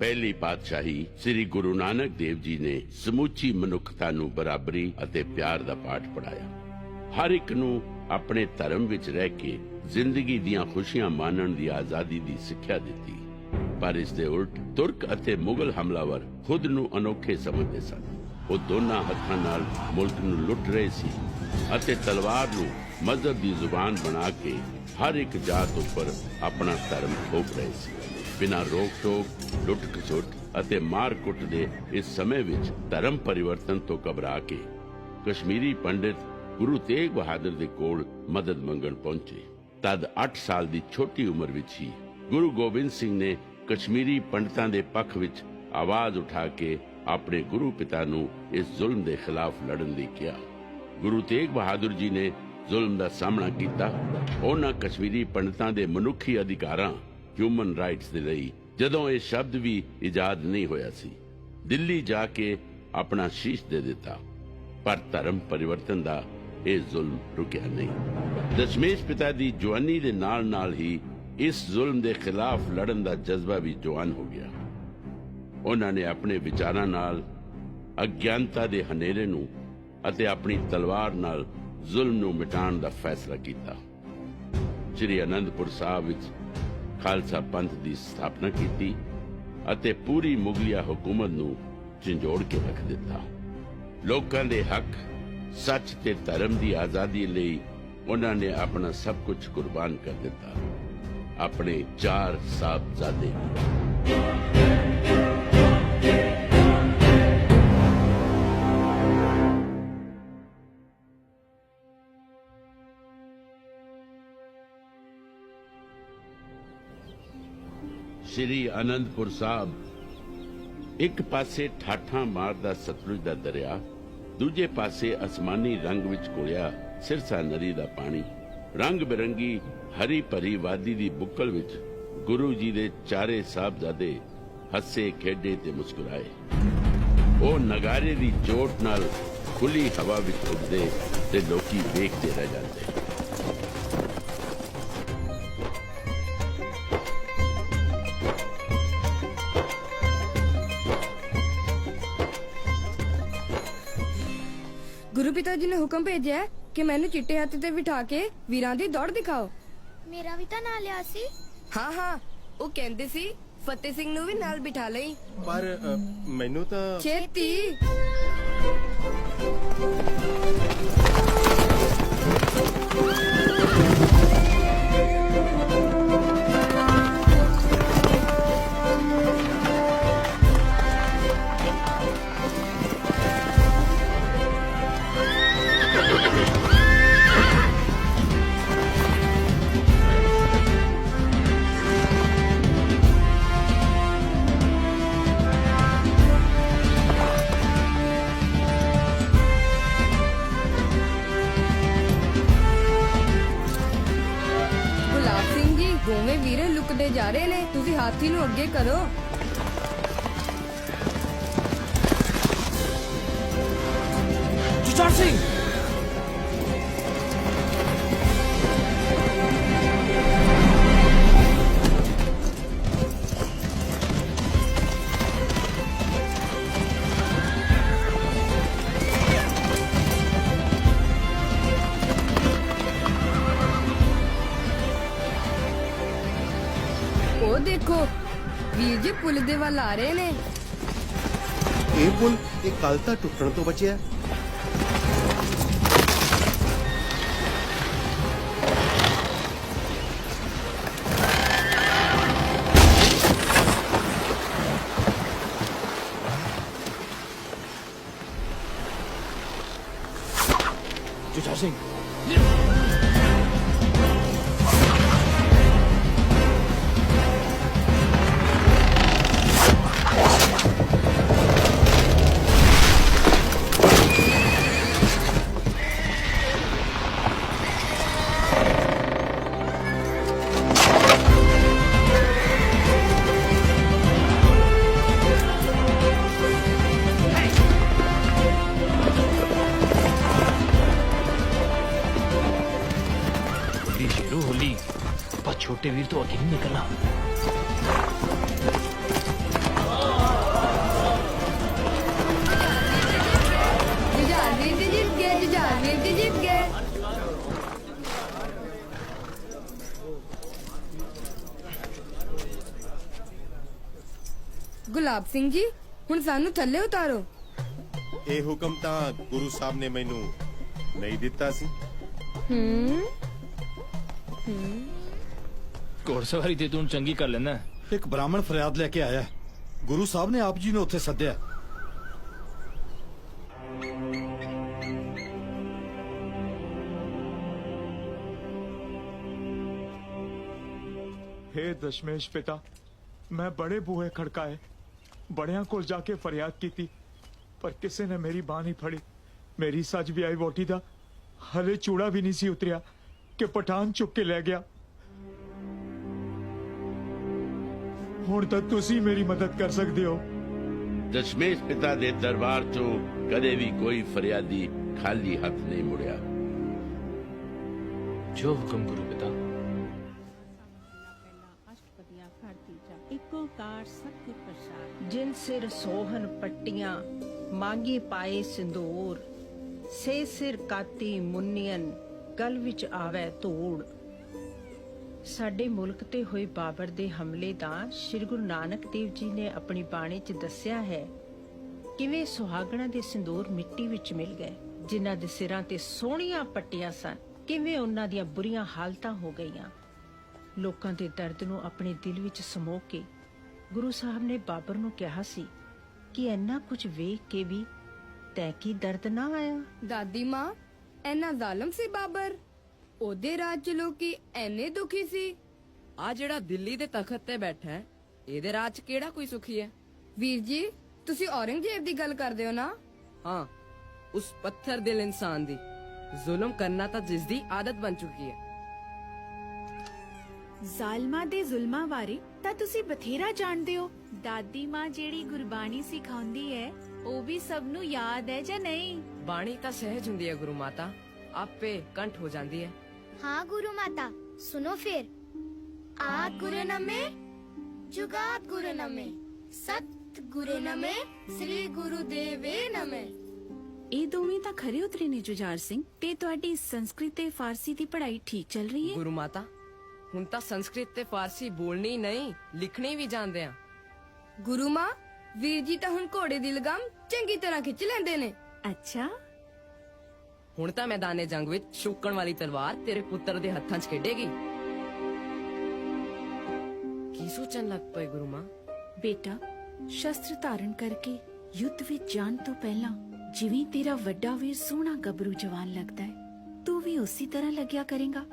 ਪਹਿਲੀ ਪਾਤਸ਼ਾਹੀ ਸ੍ਰੀ ਗੁਰੂ ਨਾਨਕ ਦੇਵ ਜੀ ਨੇ ਸਮੁੱਚੀ ਮਨੁੱਖਤਾ ਨੂੰ ਬਰਾਬਰੀ ਅਤੇ ਪਿਆਰ ਦਾ ਪਾਠ ਪੜਾਇਆ ਹਰ ਇੱਕ ਨੂੰ ਆਪਣੇ ਧਰਮ ਵਿੱਚ ਰਹਿ ਕੇ ਜ਼ਿੰਦਗੀ ਦੀਆਂ ਖੁਸ਼ੀਆਂ ਮਾਣਨ ਦੀ ਆਜ਼ਾਦੀ ਦੀ ਸਿੱਖਿਆ ਦਿੱਤੀ। ਪਰ ਇਸ ਦੇ ਉਲਟ ਤੁਰਕ ਅਤੇ ਮੁਗਲ ਹਮਲਾਵਰ ਖੁਦ ਨੂੰ ਅਨੋਖੇ ਸਮਝਦੇ ਸਨ। ਉਹ ਦੋਨਾਂ ਹੱਥਾਂ ਨਾਲ ਮੁਲਕ ਨੂੰ ਲੁੱਟ ਰਹੇ ਸੀ ਅਤੇ ਤਲਵਾਰ ਨੂੰ ਮਜ਼ਹਬ ਦੀ ਜ਼ੁਬਾਨ ਬਣਾ ਕੇ ਹਰ ਇੱਕ ਜਾਤ ਉੱਪਰ ਆਪਣਾ ਧਰਮ ਥੋਪ ਰਹੇ ਸੀ। ਬਿਨਾਂ ਰੋਕ ਟੋਕ, ਲੁੱਟ ਖਸੁੱਟ ਅਤੇ ਮਾਰ ਕੁੱਟ ਦੇ ਇਸ ਸਮੇਂ ਵਿੱਚ ਧਰਮ ਪਰਿਵਰਤਨ ਤੋਂ ਘਬਰਾ ਕੇ ਕਸ਼ਮੀਰੀ ਪੰਡਿਤ ਗੁਰੂ ਤੇਗ ਬਹਾਦਰ ਦੇ ਕੋਲ ਮਦਦ ਮੰਗਣ ਪਹੁੰਚੇ। ਤਦ 8 ਸਾਲ ਦੀ ਛੋਟੀ ਉਮਰ ਵਿੱਚ ਹੀ ਗੁਰੂ ਗੋਬਿੰਦ ਸਿੰਘ ਨੇ ਕਸ਼ਮੀਰੀ ਪੰਡਤਾਂ ਦੇ ਪੱਖ ਵਿੱਚ ਆਵਾਜ਼ ਉਠਾ ਕੇ ਆਪਣੇ ਗੁਰੂ ਪਿਤਾ ਨੂੰ ਇਸ ਜ਼ੁਲਮ ਦੇ ਖਿਲਾਫ ਲੜਨ ਲਈ ਕਿਹਾ। ਗੁਰੂ ਤੇਗ ਬਹਾਦਰ ਜੀ ਨੇ ਜ਼ੁਲਮ ਦਾ ਸਾਹਮਣਾ ਕੀਤਾ। ਉਹਨਾਂ ਕਸ਼ਮੀਰੀ ਪੰਡਤਾਂ ਦੇ ਮਨੁੱਖੀ ਅਧਿਕਾਰਾਂ ਹਿਊਮਨ ਰਾਈਟਸ ਦੇ ਲਈ ਜਦੋਂ ਇਹ ਸ਼ਬਦ ਵੀ ਇਜਾਦ ਨਹੀਂ ਹੋਇਆ ਸੀ, ਦਿੱਲੀ ਜਾ ਕੇ ਆਪਣਾ ਸ਼ੀਸ਼ ਦੇ ਦਿੱਤਾ। ਪਰ ਧਰਮ ਪਰਿਵਰਤਨ ਦਾ ਇਹ ਜ਼ੁਲਮ ਰੁਕਿਆ ਨਹੀਂ। ਦਸ਼ਮੇਸ਼ ਪਿਤਾ ਦੀ ਜਵਾਨੀ ਦੇ ਨਾਲ ਨਾਲ ਹੀ ਇਸ ਜ਼ੁਲਮ ਦੇ ਖਿਲਾਫ ਲੜਨ ਦਾ ਜਜ਼ਬਾ ਵੀ ਜਵਾਨ ਹੋ ਗਿਆ। ਉਹਨਾਂ ਨੇ ਆਪਣੇ ਵਿਚਾਰਾਂ ਨਾਲ, ਅਗਿਆਨਤਾ ਦੇ ਹਨੇਰੇ ਨੂੰ ਅਤੇ ਆਪਣੀ ਤਲਵਾਰ ਨਾਲ ਜ਼ੁਲਮ ਨੂੰ ਮਿਟਾਉਣ ਦਾ ਫੈਸਲਾ ਕੀਤਾ। ਸ੍ਰੀ ਅਨੰਦਪੁਰ ਸਾਹਿਬ ਵਿੱਚ ਖਾਲਸਾ ਪੰਥ ਦੀ ਸਥਾਪਨਾ ਕੀਤੀ ਅਤੇ ਪੂਰੀ ਮੁਗਲਿਆ ਹਕੂਮਤ ਨੂੰ ਝੰਜੋੜ ਕੇ ਰੱਖ ਦਿੱਤਾ। ਲੋਕਾਂ ਦੇ ਹੱਕ, ਸੱਚ ਤੇ ਧਰਮ ਦੀ ਆਜ਼ਾਦੀ ਲਈ ਉਹਨਾਂ ਨੇ ਆਪਣਾ ਸਭ ਕੁਝ ਕੁਰਬਾਨ ਕਰ ਦਿੱਤਾ। ਆਪਣੇ ਚਾਰ ਸਾਹਿਬਜ਼ਾਦੇ। ਸ੍ਰੀ ਅਨੰਦਪੁਰ ਸਾਹਿਬ। ਇੱਕ ਪਾਸੇ ਠਾਠਾਂ ਮਾਰਦਾ ਸਤਲੁਜ ਦਾ ਦਰਿਆ, ਦੂਜੇ ਪਾਸੇ ਅਸਮਾਨੀ ਰੰਗ ਵਿੱਚ ਘੁਲਿਆ ਸਿਰਸਾ ਨਦੀ ਦਾ ਪਾਣੀ। ਰੰਗ ਬਿਰੰਗੀ ਹਰੀ ਭਰੀ ਵਾਦੀ ਦੀ ਬੁੱਕਲ ਵਿੱਚ ਗੁਰੂ ਜੀ ਦੇ ਚਾਰੇ ਸਾਹਿਬਜ਼ਾਦੇ ਹੱਸੇ, ਖੇਡੇ ਤੇ ਮੁਸਕਰਾਏ। ਉਹ ਨਗਾਰੇ ਦੀ ਚੋਟ ਨਾਲ ਖੁੱਲੀ ਹਵਾ ਵਿੱਚ ਉੱਡਦੇ ਤੇ ਲੋਕੀ ਵੇਖਦੇ ਰਹਿ ਜਾਂਦੇ। ਪਿਤਾ ਜੀ ਨੇ ਹੁਕਮ ਭੇਜਿਆ ਹੈ ਕਿ ਮੈਨੂੰ ਚਿੱਟੇ ਹੱਥ ਤੇ ਬਿਠਾ ਕੇ ਵੀਰਾਂ ਦੀ ਦੌੜ ਦਿਖਾਓ। ਮੇਰਾ ਵੀ ਤਾਂ ਨਾਂ ਲਿਆ ਸੀ। ਹਾਂ ਹਾਂ ਉਹ ਕਹਿੰਦੇ ਸੀ ਫਤਿਹ ਸਿੰਘ ਨੂੰ ਵੀ ਨਾਲ ਬਿਠਾ ਲਈ। ਪਰ ਅ, ਮੈਨੂੰ ਤਾਂ ਛੇਤੀ ਜਾ ਰਹੇ ਨੇ ਤੁਸੀਂ ਹਾਥੀ ਨੂੰ ਅੱਗੇ ਕਰੋ। ਜੀ ਪੁਲ ਦੇ ਵੱਲ ਆ ਰਹੇ ਨੇ ਇਹ ਪੁਲ ਇਹ ਕੱਲ ਤਾਂ ਟੁੱਟਣ ਤੋਂ ਬਚਿਆ ਜੁਝਾਰ ਸਿੰਘ ਛੋਟੇ ਵੀਰ ਤੋਂ ਅੱਗੇ ਨਹੀਂ ਨਿਕਲਣਾ ਜੁਝਾਰ ਵੀਰ ਜੀ ਜਿੱਤ ਗਏ ਜੁਝਾਰ ਵੀਰ ਜੀ ਜਿੱਤ ਗਏ ਗੁਲਾਬ ਸਿੰਘ ਜੀ ਹੁਣ ਸਾਨੂੰ ਥੱਲੇ ਉਤਾਰੋ ਇਹ ਹੁਕਮ ਤਾਂ ਗੁਰੂ ਸਾਹਿਬ ਨੇ ਮੈਨੂੰ ਨਹੀਂ ਦਿੱਤਾ ਸੀ ਹੂੰ ਹੂੰ ਘੋੜਸਵਾਰੀ ਤੇ ਤੂੰ ਚੰਗੀ ਕਰ ਲੈਣਾ ਇੱਕ ਬ੍ਰਾਹਮਣ ਫਰਿਆਦ ਲੈ ਕੇ ਆਇਆ ਹੈ। ਗੁਰੂ ਸਾਹਿਬ ਨੇ ਆਪ ਜੀ ਨੂੰ ਉੱਥੇ ਸੱਦਿਆ। ਹੇ ਦਸ਼ਮੇਸ਼ ਪਿਤਾ ਮੈਂ ਬੜੇ ਬੂਹੇ ਖੜਕਾਏ। ਬੜਿਆਂ ਕੋਲ ਜਾ ਕੇ ਫਰਿਆਦ ਕੀਤੀ ਪਰ ਕਿਸੇ ਨੇ ਮੇਰੀ ਬਾਹ ਨਹੀਂ ਫੜੀ। ਮੇਰੀ ਸੱਜ ਵਿਆਹੀ ਵੋਟੀ ਦਾ ਹਲੇ ਚੂੜਾ ਵੀ ਨਹੀਂ ਸੀ ਉਤਰਿਆ ਕਿ ਪਠਾਨ ਚੁੱਕ ਕੇ ਲੈ ਗਿਆ। ਹੁਣ ਤਾਂ ਤੁਸੀਂ ਮੇਰੀ ਮਦਦ ਕਰ ਸਕਦੇ ਹੋ। ਦਸ਼ਮੇਸ਼ ਪਿਤਾ ਦੇ ਦਰਬਾਰ ਤੋਂ ਕਦੇ ਵੀ ਕੋਈ ਫਰਿਆਦੀ ਖਾਲੀ ਹੱਥ ਨਹੀਂ ਮੁੜਿਆ। ਜੋ ਹੁਕਮ ਗੁਰੂ ਪਿਤਾ। ਅਸ਼ਟਪਦੀਆਂ ਕਰਦੀ ਜਾ ਇੱਕ ਓਕਾਰ ਸਤਿਗੁਰ ਪ੍ਰਸਾਦ ਜਿਨ ਸਿਰ ਸੋਹਨ ਪੱਟੀਆਂ ਮਾਂਗੀ ਪਾਏ ਸਿੰਦੂਰ ਸੇ ਸਿਰ ਕਾਤੀ ਮੁੰਨੀਆਂ ਗਲ ਵਿੱਚ ਆਵੇ ਧੂੜ। ਸਾਡੇ ਮੁਲਕ ਤੇ ਹੋਏ ਬਾਬਰ ਦੇ ਹਮਲੇ ਦਾ ਸ੍ਰੀ ਗੁਰੂ ਨਾਨਕ ਦੇਵ ਜੀ ਨੇ ਆਪਣੀ ਬਾਣੀ 'ਚ ਦੱਸਿਆ ਹੈ, ਕਿਵੇਂ ਸੁਹਾਗਣਾ ਦੇ ਸਿੰਦੂਰ ਮਿੱਟੀ ਵਿੱਚ ਮਿਲ ਗਏ, ਜਿਨ੍ਹਾਂ ਦੇ ਸਿਰਾਂ ਤੇ ਸੋਹਣੀਆਂ ਪੱਟੀਆਂ ਸਨ, ਕਿਵੇਂ ਉਹਨਾਂ ਦੀਆਂ ਬੁਰੀਆਂ ਹਾਲਤਾਂ ਹੋ ਗਈਆਂ। ਲੋਕਾਂ ਦੇ ਦਰਦ ਨੂੰ ਆਪਣੇ ਦਿਲ ਵਿੱਚ ਸਮੋ ਕੇ ਗੁਰੂ ਸਾਹਿਬ ਨੇ ਬਾਬਰ ਨੂੰ ਕਿਹਾ ਸੀ ਕਿ ਇੰਨਾ ਕੁਝ ਵੇਖ ਕੇ ਵੀ ਤੈ ਕੀ ਦਰਦ ਨਾ ਆਇਆ? ਦਾਦੀ ਮਾਂ, ਇੰਨਾ ਜ਼ਾਲਮ ਸੀ ਬਾਬਰ। ਉਹਦੇ ਰਾਜ ਚ ਲੋਕੀ ਐਨੇ ਦੁਖੀ ਸੀ? ਆ ਜਿਹੜਾ ਦਿੱਲੀ ਦੇ ਤਖਤ ਤੇ ਬੈਠਾ ਹੈ ਇਹਦੇ ਰਾਜ 'ਚ ਕਿਹੜਾ ਕੋਈ ਸੁਖੀ ਹੈ? ਵੀਰ ਜੀ ਤੁਸੀਂ ਔਰੰਗਜ਼ੇਬ ਦੀ ਗੱਲ ਕਰਦੇ ਹੋ ਨਾ? ਹਾਂ ਉਸ ਪੱਥਰ ਦਿਲ ਇਨਸਾਨ ਦੀ। ਜ਼ੁਲਮ ਕਰਨਾ ਤਾਂ ਜਿਸ ਦੀ ਆਦਤ ਬਣ ਚੁੱਕੀ ਹੈ। ਜ਼ਾਲਮਾਂ ਦੇ ਜ਼ੁਲਮਾਂ ਬਾਰੇ ਤਾਂ ਤੁਸੀਂ ਬਥੇਰਾ ਜਾਣਦੇ ਹੋ। ਦਾਦੀ ਮਾਂ ਜਿਹੜੀ ਗੁਰਬਾਣੀ ਸਿਖਾਉਂਦੀ ਹੈ ਉਹ ਵੀ ਸਭ ਨੂੰ ਯਾਦ ਹੈ ਜਾਂ ਨਹੀਂ? ਬਾਣੀ ਤਾਂ ਸਹਿਜ ਹੁੰਦੀ ਹੈ ਗੁਰੂ ਮਾਤਾ ਆਪੇ ਕੰਠ ਹੋ ਜਾਂਦੀ ਹੈ। हाँ गुरु माता सुनो फिर आद गुरु नमे जुगात गुरु नमे सत गुरु नमे श्री गुरु देवे नमे ਇਹ ਦੋਵੇਂ ਤਾਂ ਖਰੇ ਉਤਰੇ ਨੇ ਜੁਝਾਰ ਸਿੰਘ ਤੇ ਤੁਹਾਡੀ ਸੰਸਕ੍ਰਿਤ ਤੇ ਫਾਰਸੀ ਦੀ ਪੜ੍ਹਾਈ ਠੀਕ ਚੱਲ ਰਹੀ ਹੈ ਗੁਰੂ ਮਾਤਾ ਹੁਣ ਤਾਂ ਸੰਸਕ੍ਰਿਤ ਤੇ ਫਾਰਸੀ ਬੋਲਣੀ ਹੀ ਨਹੀਂ ਲਿਖਣੀ ਵੀ ਜਾਣਦੇ ਆ ਗੁਰੂ ਮਾਂ ਵੀਰ ਜੀ ਤਾਂ ਹੁਣ ਘੋੜੇ ਦੀ ਲਗਾਮ ਚੰਗੀ ਤਰ੍ਹਾਂ ਖਿੱਚ ਲੈਂਦੇ ਨੇ ਅੱਛਾ ਹੁਣ ਤਾਂ ਮੈਦਾਨੇ ਜੰਗ ਵਿੱਚ ਸ਼ੂਕਣ ਵਾਲੀ ਤਲਵਾਰ ਤੇਰੇ ਪੁੱਤਰ ਦੇ ਹੱਥਾਂ 'ਚ ਖੇਡੇਗੀ। ਕੀ ਸੋਚਣ ਲੱਗ ਪਏ ਗੁਰੂ ਮਾਂ? ਬੇਟਾ ਸ਼ਸਤਰ ਧਾਰਨ ਕਰਕੇ ਯੁੱਧ ਵਿੱਚ ਜਾਣ ਤੋਂ ਪਹਿਲਾਂ ਜਿਵੇਂ ਤੇਰਾ ਵੱਡਾ ਵੀਰ ਸੋਹਣਾ ਗੱਭਰੂ ਜਵਾਨ ਲੱਗਦਾ ਹੈ ਤੂੰ ਵੀ ਉਸੇ ਤਰ੍ਹਾਂ ਲੱਗਿਆ ਕਰੇਗਾ।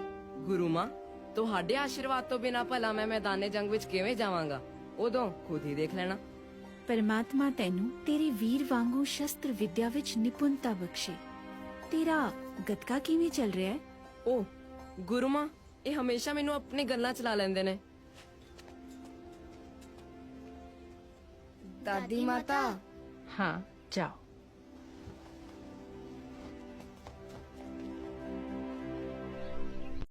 ਗੁਰੂ ਮਾਂ ਤੁਹਾਡੇ ਆਸ਼ੀਰਵਾਦ ਤੋਂ ਬਿਨਾ ਭਲਾ ਮੈਂ ਮੈਦਾਨੇ ਜੰਗ ਵਿੱਚ ਕਿਵੇਂ ਜਾਵਾਂਗਾ? ਉਦੋਂ ਖੁਦ ਹੀ ਦੇਖ ਲੈਣਾ। ਪਰਮਾਤਮਾ ਤੈਨੂੰ ਤੇਰੇ ਵੀਰ ਵਾਂਗੂ ਸ਼ਸਤਰ ਵਿਦਿਆ ਵਿੱਚ ਨਿਪੁੰਨਤਾ ਬਖਸ਼ੇ। ਤੇਰਾ ਗਤਕਾ ਕਿਵੇਂ ਚੱਲ ਰਿਹਾ ਹੈ? ਓ ਗੁਰੂ ਮਾਂ ਇਹ ਹਮੇਸ਼ਾ ਮੈਨੂੰ ਆਪਣੀ ਗੱਲਾਂ ਚਲਾ ਲੈਂਦੇ ਨੇ। ਦਾਦੀ ਮਾਤਾ। ਹਾਂ ਜਾਓ।